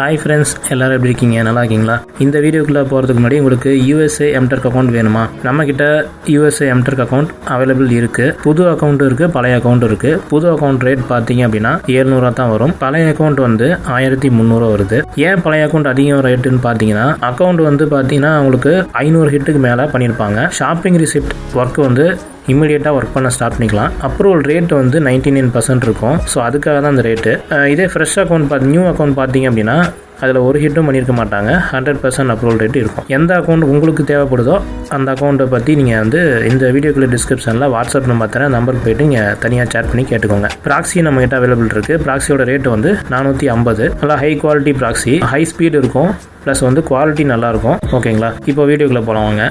Hi friends எல்லாரும் எப்படி இருக்கீங்க? நல்லா இருக்கீங்களா? இந்த வீடியோக்குள்ளே போகிறதுக்கு முன்னாடி உங்களுக்கு யூஎஸ்ஏ எம்டர்க் அக்கௌண்ட் வேணுமா? நம்மக்கிட்ட யூஎஸ்ஏ எம்டர்க் அக்கௌண்ட் அவைலபிள் இருக்குது புது அக்கௌண்ட் இருக்குது பழைய அக்கௌண்ட் இருக்குது புது அக்கௌண்ட் ரேட் பார்த்தீங்க அப்படின்னா ஏழ்நூறுவா தான் வரும். பழைய அக்கௌண்ட் வந்து ஆயிரத்தி முந்நூறுவா வருது. ஏன் பழைய அக்கௌண்ட் அதிகம் ரேட்டுன்னு பார்த்தீங்கன்னா அக்கௌண்ட் வந்து பார்த்தீங்கன்னா உங்களுக்கு ஐநூறு ஹிட்டுக்கு மேலே பண்ணியிருப்பாங்க ஷாப்பிங் ரிசிப்ட் ஒர்க் வந்து இமீடியட்டாக ஒர்க் பண்ண ஸ்டார்ட் பண்ணிக்கலாம். அப்ரூவல் ரேட் வந்து நைன்டி நைன் பர்சன்ட் இருக்கும். ஸோ அதுக்காக தான் அந்த ரேட்டு இதே ஃப்ரெஷ் அக்கௌண்ட் பார்த்து நியூ அக்கௌண்ட் பார்த்தீங்க அப்படின்னா அதில் ஒரு ஹிட்டும் பண்ணியிருக்க மாட்டாங்க. ஹண்ட்ரட் பர்சன்ட் அப்ரூவல் ரேட் இருக்கும். எந்த அக்கௌண்ட் உங்களுக்கு தேவைப்படுதோ அந்த அக்கௌண்ட்டை பற்றி நீங்கள் வந்து இந்த வீடியோக்குள்ள டிஸ்கிரிப்ஷனில் வாட்ஸ்அப் நம்பர் தரேன். நம்பருக்கு போய்ட்டு நீங்கள் தனியாக சேட் பண்ணி கேட்டுக்கோங்க. ப்ராக்ஸி நம்மகிட்ட அவைலபிள் இருக்குது ப்ராக்ஸியோட ரேட் வந்து நானூற்றி ஐம்பது. நல்லா high quality proxy high speed இருக்கும். ப்ளஸ் வந்து குவாலிட்டி நல்லாயிருக்கும் ஓகேங்களா இப்போ வீடியோக்குள்ளே போகலாம் வாங்க.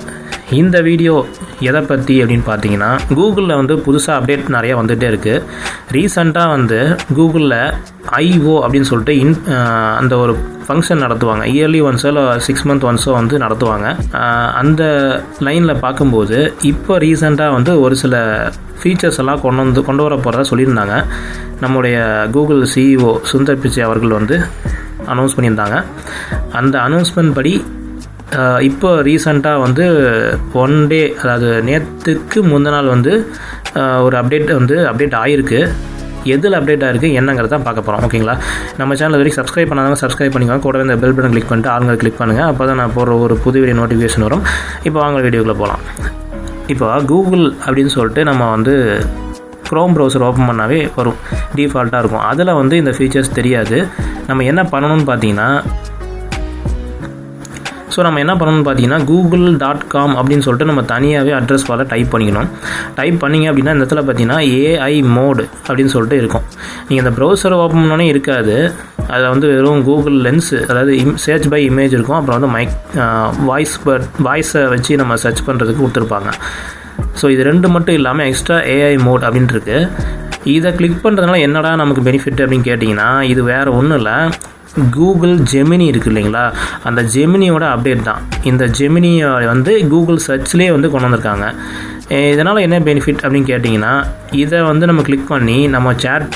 இந்த வீடியோ எதை பற்றி அப்படின்னு பார்த்தீங்கன்னா கூகுளில் வந்து புதுசாக அப்டேட் நிறையா வந்துகிட்டே இருக்குது ரீசண்டாக வந்து கூகுளில் ஐஓ அப்படின்னு சொல்லிட்டு இன் அந்த ஒரு ஃபங்க்ஷன் நடத்துவாங்க. இயர்லி ஒன்ஸோ இல்லை சிக்ஸ் மந்த் ஒன்ஸோ வந்து நடத்துவாங்க. அந்த லைனில் பார்க்கும்போது இப்போ ரீசெண்டாக வந்து ஒரு சில ஃபீச்சர்ஸ் எல்லாம் கொண்டு வந்து கொண்டு வர போகிறதா சொல்லியிருந்தாங்க. நம்முடைய கூகுள் சிஇஓ சுந்தர் பிச்சை அவர்கள் வந்து அனௌன்ஸ் பண்ணியிருந்தாங்க. அந்த அனௌன்ஸ்மெண்ட் படி இப்போ ரீசண்டாக வந்து ஒன் டே அதாவது நேற்றுக்கு முந்தின நாள் வந்து ஒரு அப்டேட் வந்து அப்டேட் ஆகிருக்கு எதில் அப்டேட் ஆகிருக்கு என்னங்கிறத தான் பார்க்க போகிறோம் ஓகேங்களா நம்ம சேனல் வரைக்கும் சப்ஸ்கிரைப் பண்ணாதவங்க சப்ஸ்கிரைப் பண்ணிக்கோங்க. கூடவே இந்த பெல் பட்டன் கிளிக் பண்ணிட்டு ஆளுங்க கிளிக் பண்ணுங்கள் அப்போ தான் நான் போடுற ஒரு புது வீடியோ நோட்டிஃபிகேஷன் வரும். இப்போ வாங்க வீடியோக்குள்ளே போகலாம் இப்போ கூகுள் அப்படின்னு சொல்லிட்டு நம்ம வந்து க்ரோம் ப்ரௌசர் ஓப்பன் பண்ணாவே வரும். டிஃபால்ட்டாக இருக்கும். அதில் வந்து இந்த ஃபீச்சர்ஸ் தெரியாது. நம்ம என்ன பண்ணணும்னு பார்த்தீங்கன்னா ஸோ நம்ம என்ன பண்ணணும்னு பார்த்தீங்கன்னா கூகுள் டாட் காம் அப்படின்னு சொல்லிட்டு நம்ம தனியாகவே அட்ரஸ் பால டைப் பண்ணிக்கணும். டைப் பண்ணிங்க அப்படின்னா இந்த இடத்துல பார்த்தீங்கன்னா ஏஐ மோடு அப்படின்னு சொல்லிட்டு இருக்கும். நீங்கள் இந்த ப்ரௌசர் ஓப்பன் பண்ணோன்னே இருக்காது. அதில் வந்து வெறும் கூகுள் லென்ஸ் அதாவது இம் சர்ச் பை இமேஜ் இருக்கும். அப்புறம் வந்து மைக் வாய்ஸ் பட் வாய்ஸை வச்சு நம்ம சர்ச் பண்ணுறதுக்கு கொடுத்துருப்பாங்க. ஸோ இது ரெண்டு மட்டும் இல்லாமல் எக்ஸ்ட்ரா ஏஐ மோட் அப்படின்ட்டு இதை கிளிக் பண்ணுறதுனால என்னடா நமக்கு பெனிஃபிட் அப்படின்னு கேட்டிங்கன்னா இது வேறு ஒன்றும் இல்லை. கூகுள் ஜெமினி இருக்குது இல்லைங்களா? அந்த ஜெமினியோட அப்டேட் தான். இந்த ஜெமினியை வந்து கூகுள் சர்ச்லேயே வந்து கொண்டு வந்திருக்காங்க. இதனால் என்ன பெனிஃபிட் அப்படின்னு கேட்டிங்கன்னா இதை வந்து நம்ம கிளிக் பண்ணி நம்ம சேட்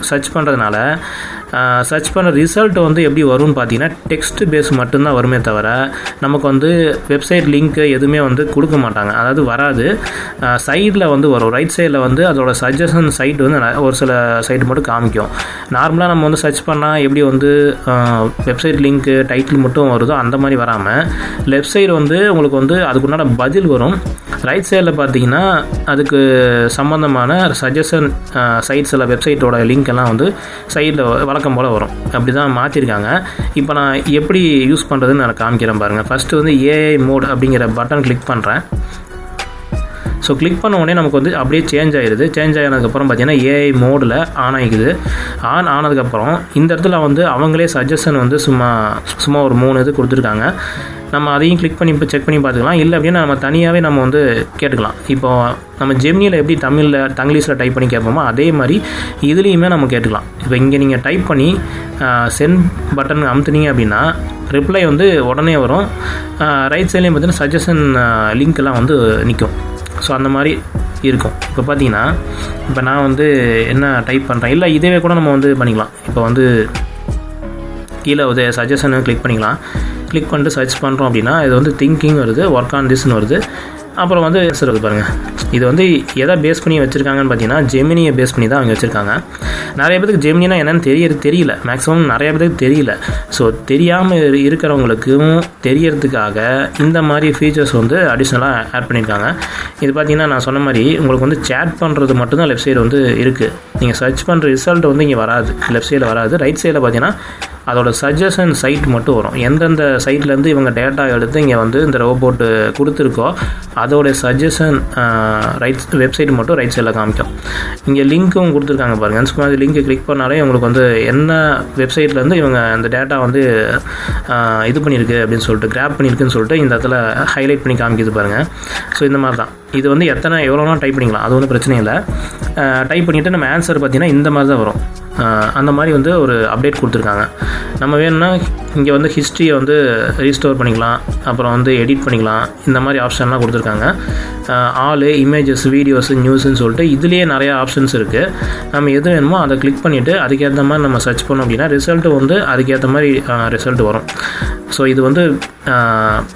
சர்ச் பண்ணுறதுனால சர்ச் பண்ண ரிசல்ட் வந்து எப்படி வரும்னு பார்த்தீங்கன்னா டெக்ஸ்ட் பேஸ் மட்டும்தான் வருமே தவிர நமக்கு வந்து வெப்சைட் லிங்க்கு எதுவுமே வந்து கொடுக்க மாட்டாங்க. அதாவது வராது. சைடில் வந்து வரும். ரைட் சைடில் வந்து அதோட சஜஷன் சைட் வந்து ந- ஒரு சில சைட் மட்டும் காமிக்கும். நார்மலாக நம்ம வந்து சர்ச் பண்ணால் எப்படி வந்து வெப்சைட் லிங்க்கு டைட்டில் மட்டும் வருதோ அந்த மாதிரி வராமல் லெஃப்ட் சைடு வந்து உங்களுக்கு வந்து அதுக்குண்டான பதில் வரும். ரைட் சைடில் பார்த்தீங்கன்னா அதுக்கு சம்மந்தமான சஜஷன் சைட்ஸ் சில வெப்சைட்டோட லிங்க் எல்லாம் வந்து சைடில் வழக்கம் போல் வரும். அப்படி தான் மாற்றிருக்காங்க இப்போ நான் எப்படி யூஸ் பண்ணுறதுன்னு நான் காமிக்கிறேன் பாருங்கள் ஃபஸ்ட்டு வந்து ஏஐ மோட் அப்படிங்கிற பட்டன் கிளிக் பண்ணுறேன் ஸோ கிளிக் பண்ண உடனே நமக்கு வந்து அப்படியே சேஞ்ச் ஆயிடுது சேஞ்ச் ஆனதுக்கப்புறம் பார்த்தீங்கன்னா ஏஐ மோடில் ஆன் ஆகிக்குது. ஆன் ஆனதுக்கப்புறம் இந்த இடத்துல வந்து அவங்களே சஜஷன் வந்து சும்மா சும்மா ஒரு மூணு இது கொடுத்துருக்காங்க. நம்ம அதையும் கிளிக் பண்ணி இப்போ செக் பண்ணி பார்த்துக்கலாம். இல்லை அப்படின்னா நம்ம தனியாகவே நம்ம வந்து கேட்டுக்கலாம். இப்போ நம்ம ஜெமினியில் எப்படி தமிழில் தங்கிலீஷில் டைப் பண்ணி கேட்போமோ அதே மாதிரி இதுலேயுமே நம்ம கேட்டுக்கலாம். இப்போ இங்கே நீங்கள் டைப் பண்ணி சென்ட் பட்டன் அமுத்துனீங்க அப்படின்னா ரிப்ளை வந்து உடனே வரும். ரைட் சைட்லேயும் பார்த்தீங்கன்னா சஜஷன் லிங்க் எல்லாம் வந்து நிற்கும் ஸோ அந்த மாதிரி இருக்கும். இப்போ பார்த்தீங்கன்னா இப்போ நான் வந்து என்ன டைப் பண்ணுறேன் இல்லை இதுவே கூட நம்ம வந்து பண்ணிக்கலாம். இப்போ வந்து கீழே வந்து சஜஷன் கிளிக் பண்ணிக்கலாம். கிளிக் பண்ணிட்டு சர்ச் பண்ணுறோம் அப்படின்னா இது வந்து திங்கிங் வருது ஒர்க் ஆன் திஸ்னு வருது. அப்புறம் வந்து ஆன்சர் பாருங்கள் இது வந்து எதை பேஸ் பண்ணி வச்சுருக்காங்கன்னு பார்த்தீங்கன்னா ஜெமினியை பேஸ் பண்ணி தான் அவங்க வச்சுருக்காங்க. நிறைய பேருக்கு ஜெமினினா என்னன்னு தெரிய தெரியல. மேக்ஸிமம் நிறைய பேருக்கு தெரியல. ஸோ தெரியாமல் இருக்கிறவங்களுக்கும் தெரியறதுக்காக இந்த மாதிரி ஃபீச்சர்ஸ் வந்து அடிஷ்னலாக ஆட் பண்ணியிருக்காங்க இது பார்த்தீங்கன்னா நான் சொன்ன மாதிரி உங்களுக்கு வந்து சேட் பண்ணுறது மட்டும்தான் லெஃப்ட் சைடு வந்து இருக்குது நீங்கள் சர்ச் பண்ணுற ரிசல்ட் வந்து இங்கே வராது. லெஃப்ட் சைடில் வராது. ரைட் சைடில் பார்த்தீங்கன்னா அதோட சஜஷன் சைட் மட்டும் வரும். எந்தெந்த சைட்லேருந்து இவங்க டேட்டா எடுத்து இங்கே வந்து இந்த ரோபோட்டு கொடுத்துருக்கோ அதோட சஜஷன் ரைட் வெப்சைட் மட்டும் ரைட் சைடில் காமிக்கும். இங்கே லிங்க்கும் கொடுத்துருக்காங்க பாருங்கள் சும்மா அது லிங்க்கை கிளிக் பண்ணாலே உங்களுக்கு வந்து என்ன வெப்சைட்லேருந்து இவங்க அந்த டேட்டா வந்து இது பண்ணியிருக்கு அப்படின்னு சொல்லிட்டு கிராப் பண்ணியிருக்குன்னு சொல்லிட்டு இந்த இடத்துல ஹைலைட் பண்ணி காமிக்குது பாருங்கள் ஸோ இந்த மாதிரி தான். இது வந்து எத்தனை எவ்வளோனா டைப் பண்ணிக்கலாம்? அது ஒன்றும் பிரச்சனை இல்லை. டைப் பண்ணிவிட்டு நம்ம ஆன்சர் பார்த்திங்கன்னா இந்த மாதிரி தான் வரும். அந்த மாதிரி வந்து ஒரு அப்டேட் கொடுத்துருக்காங்க. நம்ம வேணும்னா இங்கே வந்து ஹிஸ்ட்ரியை வந்து ரீஸ்டோர் பண்ணிக்கலாம். அப்புறம் வந்து எடிட் பண்ணிக்கலாம். இந்த மாதிரி ஆப்ஷன்லாம் கொடுத்துருக்காங்க. ஆளு இமேஜஸ் வீடியோஸ் நியூஸ்ன்னு சொல்லிட்டு இதுலேயே நிறையா ஆப்ஷன்ஸ் இருக்குது நம்ம எது வேணுமோ அதை கிளிக் பண்ணிவிட்டு அதுக்கேற்ற மாதிரி நம்ம சர்ச் பண்ணோம் அப்படின்னா ரிசல்ட்டு வந்து அதுக்கேற்ற மாதிரி ரிசல்ட் வரும். ஸோ இது வந்து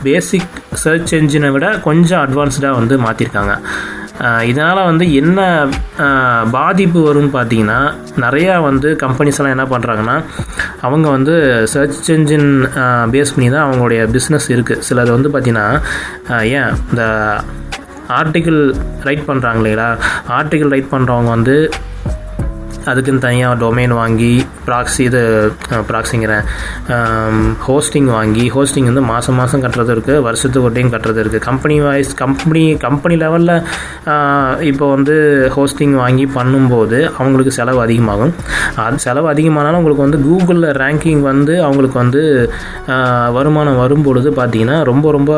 பேசிக் சர்ச் என்ஜினை விட கொஞ்சம் அட்வான்ஸ்டாக வந்து மாற்றிருக்காங்க இதனால் வந்து என்ன பாதிப்பு வரும்னு பார்த்தீங்கன்னா நிறையா வந்து கம்பெனிஸ் எல்லாம் என்ன பண்ணுறாங்கன்னா அவங்க வந்து சர்ச் என்ஜின் பேஸ் பண்ணி தான் அவங்களுடைய பிஸ்னஸ் இருக்குது சிலது வந்து பார்த்திங்கன்னா ஏன் இந்த ஆர்டிக்கிள் ரைட் பண்ணுறாங்க இல்லைங்களா? ஆர்டிக்கிள் ரைட் பண்ணுறவங்க வந்து அதுக்குன்னு தனியாக டொமைன் வாங்கி ப்ராக்ஸி இது ப்ராக்ஸிங்கிறேன் ஹோஸ்டிங் வாங்கி ஹோஸ்டிங் வந்து மாதம் மாதம் கட்டுறது இருக்குது வருஷத்துக்கு ஒரு டைம் கட்டுறது இருக்குது கம்பெனி வைஸ் கம்பெனி கம்பெனி லெவலில் இப்போ வந்து ஹோஸ்டிங் வாங்கி பண்ணும்போது அவங்களுக்கு செலவு அதிகமாகும். அது செலவு அதிகமானாலும் அவங்களுக்கு வந்து கூகுளில் ரேங்கிங் வந்து அவங்களுக்கு வந்து வருமானம் வருமானம் வரும்பொழுது பார்த்தீங்கன்னா ரொம்ப ரொம்ப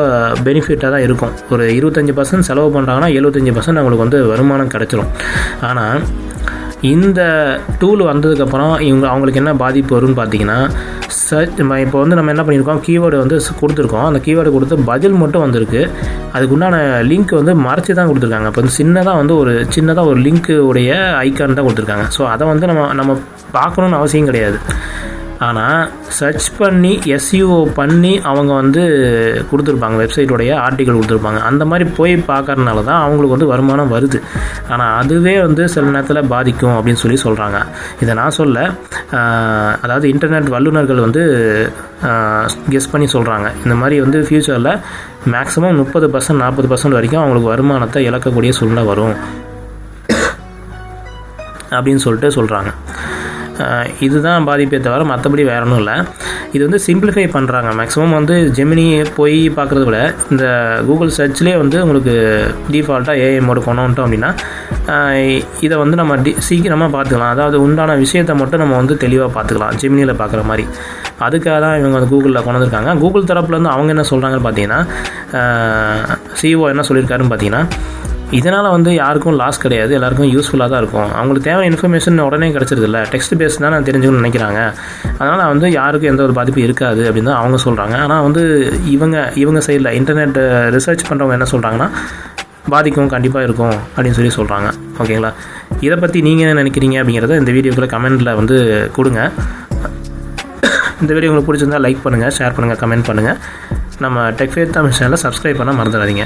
பெனிஃபிட்டாக தான் இருக்கும். ஒரு இருபத்தஞ்சி பர்சன்ட் செலவு பண்ணுறாங்கன்னா எழுபத்தஞ்சி பர்சன்ட் அவங்களுக்கு வந்து வருமானம் கிடச்சிரும். ஆனால் இந்த டூல் வந்ததுக்கப்புறம் இவங்க அவங்களுக்கு என்ன பாதிப்பு வரும்னு பார்த்தீங்கன்னா சர்ச் இப்போ வந்து நம்ம என்ன பண்ணியிருக்கோம்? கீவேர்டு வந்து கொடுத்துருக்கோம். அந்த கீவேர்டு கொடுத்து பதில் மட்டும் வந்திருக்கு. அதுக்கு உண்டான லிங்க் வந்து மறைச்சி தான் கொடுத்துருக்காங்க. இப்போ வந்து சின்னதாக வந்து ஒரு சின்னதாக ஒரு லிங்க்கு உடைய ஐக்கான் தான் கொடுத்துருக்காங்க. ஸோ அதை வந்து நம்ம நம்ம பார்க்கணுன்னு அவசியம் கிடையாது. ஆனால் சர்ச் பண்ணி எஸ்யூஓ பண்ணி அவங்க வந்து கொடுத்துருப்பாங்க வெப்சைட்டோடைய ஆர்டிக்கல் கொடுத்துருப்பாங்க. அந்த மாதிரி போய் பார்க்கறதுனால தான் அவங்களுக்கு வந்து வருமானம் வருது. ஆனால் அதுவே வந்து சில நேரத்தில் பாதிக்கும் அப்படின்னு சொல்லி சொல்கிறாங்க இதை நான் சொல்ல அதாவது இன்டர்நெட் வல்லுநர்கள் வந்து கெஸ் பண்ணி சொல்கிறாங்க இந்த மாதிரி வந்து ஃப்யூச்சரில் மேக்ஸிமம் முப்பது பர்சன்ட் நாற்பது பர்சன்ட் வரைக்கும் அவங்களுக்கு வருமானத்தை இழக்கக்கூடிய சூழ்நிலை வரும். அப்படின்னு சொல்லிட்டு சொல்கிறாங்க இதுதான் பாதிப்பே தவிர மற்றபடி வேற ஒன்றும் இல்லை. இது வந்து சிம்பிளிஃபை பண்ணுறாங்க மேக்ஸிமம் வந்து ஜெமினி போய் பார்க்குறத விட இந்த கூகுள் சர்ச்லேயே வந்து உங்களுக்கு டிஃபால்ட்டாக ஏஐ மோடு கொண்டு வந்துட்டோம் அப்படின்னா இதை வந்து நம்ம டி சீக்கிரமாக பார்த்துக்கலாம். அதாவது உண்டான விஷயத்தை மட்டும் நம்ம வந்து தெளிவாக பார்த்துக்கலாம். ஜெமினியில் பார்க்குற மாதிரி. அதுக்காக தான் இவங்க வந்து கூகுளில் கொண்டு வந்திருக்காங்க. கூகுள் தரப்புலேருந்து அவங்க என்ன சொல்கிறாங்கன்னு பார்த்தீங்கன்னா சிஓ என்ன சொல்லியிருக்காருன்னு பார்த்தீங்கன்னா இதனால் வந்து யாருக்கும் லாஸ் கிடையாது. எல்லாருக்கும் யூஸ்ஃபுல்லாக தான் இருக்கும். அவங்களுக்கு தேவையான இன்ஃபர்மேஷன் உடனே கிடச்சிருது இல்லை டெக்ஸ்ட் பேஸ் தான் நான் தெரிஞ்சுக்கணும்னு நினைக்கிறாங்க. அதனால் வந்து யாருக்கும் எந்த ஒரு பாதிப்பும் இருக்காது அப்படின்னு தான் அவங்க சொல்கிறாங்க ஆனால் வந்து இவங்க இவங்க சைடில் இன்டர்நெட் ரிசர்ச் பண்ணுறவங்க என்ன சொல்கிறாங்கன்னா பாதிக்கும் கண்டிப்பாக இருக்கும் அப்படின்னு சொல்லி சொல்கிறாங்க ஓகேங்களா இதை பற்றி நீங்கள் என்ன நினைக்கிறீங்க அப்படிங்கிறத இந்த வீடியோக்குள்ளே கமெண்ட்டில் வந்து கொடுங்க. இந்த வீடியோ உங்களுக்கு பிடிச்சிருந்தா லைக் பண்ணுங்கள் ஷேர் பண்ணுங்கள் கமெண்ட் பண்ணுங்கள் நம்ம டெக்ஃபேட் தமிழ் சேனலை சப்ஸ்கிரைப் பண்ண மறந்துடாதீங்க.